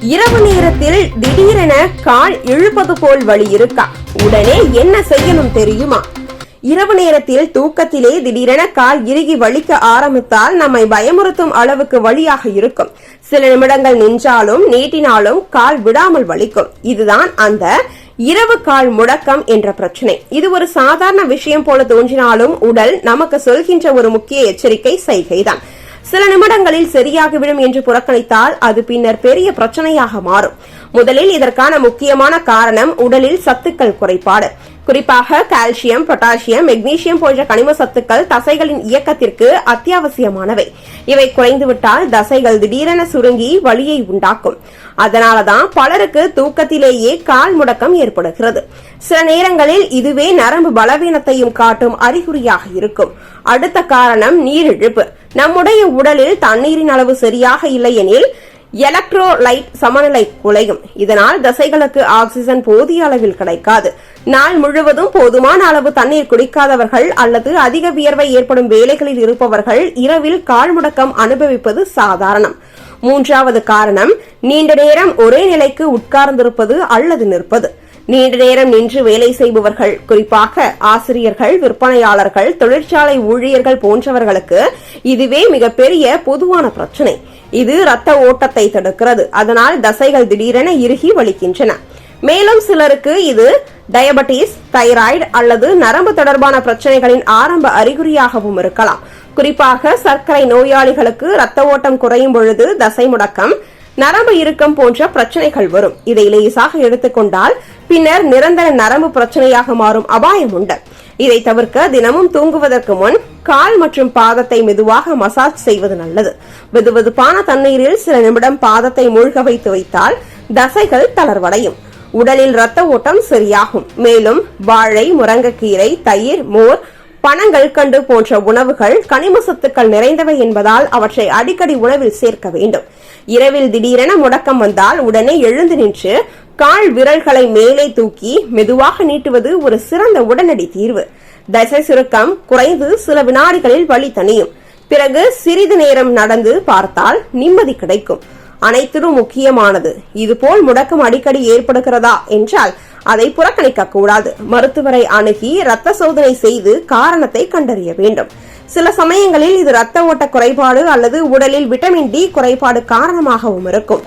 இரவு நேரத்தில் திடீரென கால் இழுப்பது போல் வழி இருக்கா? உடனே என்ன செய்யணும் தெரியுமா? இரவு நேரத்தில் தூக்கத்திலே திடீரென கால் இறுகி வலிக்க ஆரம்பித்தால் நம்மை பயமுறுத்தும் அளவுக்கு வழியாக இருக்கும். சில நிமிடங்கள் நின்றாலும் நீட்டினாலும் கால் விடாமல் வலிக்கும். இதுதான் அந்த இரவு கால் முடக்கம் என்ற பிரச்சனை. இது ஒரு சாதாரண விஷயம் போல தோன்றினாலும் உடல் நமக்கு சொல்கின்ற ஒரு முக்கிய எச்சரிக்கை செய்கைதான். சில நிமிடங்களில் சரியாகிவிடும் என்று புறக்கணித்தால் அது பின்னர் பெரிய பிரச்சனையாக மாறும். முதலில் இதற்கான முக்கியமான காரணம் உடலில் சத்துக்கள் குறைபாடு. குறிப்பாக கால்சியம் பொட்டாசியம் மெக்னீசியம் போன்ற கனிம சத்துக்கள் தசைகளின் இயக்கத்திற்கு அத்தியாவசியமானவை. இவை குறைந்துவிட்டால் தசைகள் திடீரென சுருங்கி வலியை உண்டாக்கும். அதனாலதான் பலருக்கு தூக்கத்திலேயே கால் முடக்கம் ஏற்படுகிறது. சில நேரங்களில் இதுவே நரம்பு பலவீனத்தையும் காட்டும் அறிகுறியாக இருக்கும். அடுத்த காரணம் நீரிழிப்பு. நம்முடைய உடலில் தண்ணீரின் அளவு சரியாக இல்லையெனில் எலக்ட்ரோலைட் சமநிலை குலையும். இதனால் தசைகளுக்கு ஆக்சிஜன் போதிய அளவில் கிடைக்காது. நாள் முழுவதும் போதுமான அளவு தண்ணீர் குடிக்காதவர்கள் அல்லது அதிக வியர்வை ஏற்படும் வேலைகளில் இருப்பவர்கள் இரவில் கால் முடக்கம் அனுபவிப்பது சாதாரணம். மூன்றாவது காரணம் நீண்ட நேரம் ஒரே நிலைக்கு உட்கார்ந்திருப்பது அல்லது நிற்பது. நீண்ட நேரம் நின்று வேலை செய்பவர்கள் குறிப்பாக ஆசிரியர்கள் விற்பனையாளர்கள் தொழிற்சாலை ஊழியர்கள் போன்றவர்களுக்கு இதுவே மிகப்பெரிய பொதுவான பிரச்சனை. இது ரத்த ஓட்டத்தை தடுக்கிறது. அதனால் தசைகள் திடீரென இறுகி வலிக்கின்றன. மேலும் சிலருக்கு இது டயபெட்டிஸ் தைராய்டு அல்லது நரம்பு தொடர்பான பிரச்சனைகளின் ஆரம்ப அறிகுறியாகவும் இருக்கலாம். குறிப்பாக சர்க்கரை நோயாளிகளுக்கு ரத்த ஓட்டம் குறையும் பொழுது தசை முடக்கம் நரம்பு இறுக்கம் போன்ற பிரச்சனைகள் வரும். இதை லேசாக எடுத்துக்கொண்டால் பின்னர் நிரந்தர நரம்பு பிரச்சனையாக மாறும் அபாயம் உண்டு. இதை தவிர்க்க தினமும் தூங்குவதற்கு முன் கால் மற்றும் பாதத்தை மெதுவாக மசாஜ் செய்வது நல்லது. வெதுவெதுப்பான தண்ணீரில் சில நிமிடம் பாதத்தை மூழ்க வைத்து வைத்தால் தசைகள் தளர்வடையும். உடலில் ரத்த ஓட்டம் சரியாகும். மேலும் வாழை முருங்கைக்கீரை தயிர் மோர் பனங்கற்கண்டு போன்ற உணவுகள் கனிம சத்துக்கள் நிறைந்தவை என்பதால் அவற்றை அடிக்கடி உணவில் சேர்க்க வேண்டும். இரவில் திடீரென முடக்கம் வந்தால் உடனே எழுந்து நின்று கால் விரல்களை மேலே தூக்கி மெதுவாக நீட்டுவது ஒரு சிறந்த உடனடி தீர்வு. தசை சுருக்கம் குறைந்து சில வினாடிகளில் வலி தணியும். பிறகு சிறிது நேரம் நடந்து பார்த்தால் நிம்மதி கிடைக்கும். அனைத்திலும் முக்கியமானது. இதுபோல் முடக்கம் அடிக்கடி ஏற்படுகிறதா என்றால் அதை புறக்கணிக்க கூடாது மருத்துவரை அணுகி ரத்த சோதனை செய்து காரணத்தை கண்டறிய வேண்டும். சில சமயங்களில் இது ரத்த ஓட்ட குறைபாடு அல்லது உடலில் விட்டமின் டி குறைபாடு காரணமாகவும் இருக்கும்.